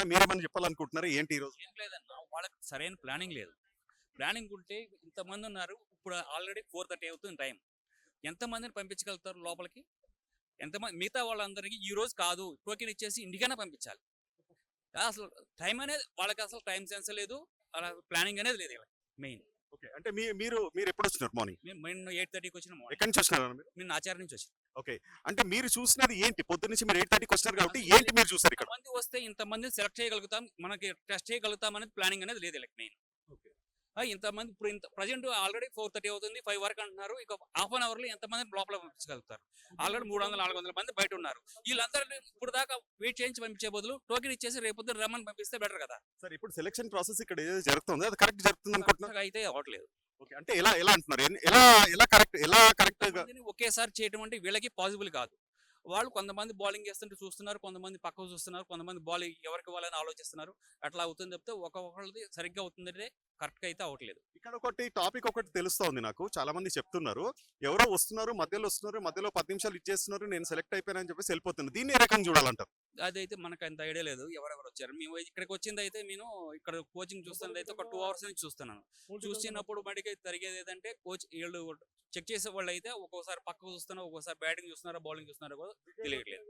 అంటే మీరేమన్నా చెప్పాలనుకుంటున్నారా? ఏంటి ఈ రోజు ఏం లేదన్న వాళ్ళకి సరైన ప్లానింగ్ లేదు. ప్లానింగ్ ఉంటే ఇంతమంది ఉన్నారు ఇప్పుడు ఆల్రెడీ ఫోర్ థర్టీ అవుతుంది టైం. ఎంతమందిని పంపించగలుగుతారు లోపలికి? ఎంతమంది మిగతా వాళ్ళందరికీ ఈ రోజు కాదు టోకెన్ ఇచ్చేసి ఇంటికైనా పంపించాలి. అసలు టైం అనేది వాళ్ళకి అసలు టైం సెన్స్ లేదు అలా ప్లానింగ్ అనేది లేదు మెయిన్. ఓకే అంటే మీ మీరు మీరు ఎప్పుడు వచ్చినారు మార్నింగ్? మేము ఎయిట్ థర్టీకి వచ్చిన మార్నింగ్. ఎక్కడి నుంచి వచ్చినారు మీరు? నేను ఆచార్య నుంచి వచ్చి అంటే మీరు చూసినది ఏంటి? పొద్దు నుంచి మీరు ఎయిట్ థర్టీకి వచ్చినారు కాబట్టి ఏంటి మీరు చూసారు ఇక్కడ? మంది వస్తే ఇంతమంది సెలెక్ట్ చేయగలుగుతాం మనకి టెస్ట్ చేయగలుగుతాం అనేది ప్లానింగ్ అనేది లేదు మెయిన్ ఇంతమంది ఇప్పుడు ఇంత ప్రజెంట్ ఆల్రెడీ ఫోర్ థర్టీ అవుతుంది ఫైవ్ వరకు అంటున్నారు ఇక హాఫ్ అన్ అవర్లో ఎంతమంది లోపల పంపించగలుగుతారు? ఆల్రెడీ మూడు వందల నాలుగు వందల మంది బయట ఉన్నారు. వీళ్ళందరినీ ఇప్పుడు దాకా వెయిట్ చేయించి పంపించే బదులు టోకెన్ ఇచ్చేసి రేపు పొద్దున్న రమ్మని పంపిస్తే బెటర్ కదా. సార్ ఇప్పుడు సెలక్షన్ ప్రాసెస్ ఇక్కడ ఏదో జరుగుతుంది అది కరెక్ట్ జరుగుతుంది అనుకుంటున్నారు అయితే అవ్వట్లేదు. ఓకే. అంటే ఎలా ఎలా అంటున్నారు? ఎలా ఎలా కరెక్ట్ ఎలా ఒకేసారి చేయటం అంటే వీళ్ళకి పాసిబుల్ కాదు. వాళ్ళు కొంతమంది బౌలింగ్ చేస్తుంటే చూస్తున్నారు కొంతమంది పక్కకు చూస్తున్నారు కొంతమంది బౌలింగ్ ఎవరికి వాళ్ళని ఆలోచిస్తున్నారు. అట్లా అవుతుంది చెప్తే ఒక్కొక్కళ్ళది సరిగ్గా అవుతుందంటే కరెక్ట్గా అయితే అవ్వట్లేదు. ఇక్కడ ఒకటి టాపిక్ ఒకటి తెలుస్తోంది నాకు. చాలా మంది చెప్తున్నారు. ఎవరో వస్తున్నారు మధ్యలో వస్తున్నారు మధ్యలో పది నిమిషాలు ఇచ్చేస్తున్నారు నేను సెలెక్ట్ అయిపోయానని చెప్పేసి వెళ్ళిపోతున్నారు దీన్ని ఏ రకంగా చూడాలంటారు అదైతే మనకు అంత ఐడియా లేదు. ఎవరెవరు వచ్చారు? మేము ఇక్కడికి వచ్చింది అయితే నేను ఇక్కడ కోచింగ్ చూస్తున్నది అయితే ఒక టూ అవర్స్ నుంచి చూస్తున్నాను. చూసినప్పుడు మటుకి జరిగేది ఏంటంటే కోచ్ వీళ్ళు చెక్ చేసే వాళ్ళు అయితే ఒక్కోసారి పక్కకు చూస్తున్నారు ఒక్కోసారి బ్యాటింగ్ చూస్తున్నారా బౌలింగ్ చూస్తున్నారా కూడా తెలియట్లేదు.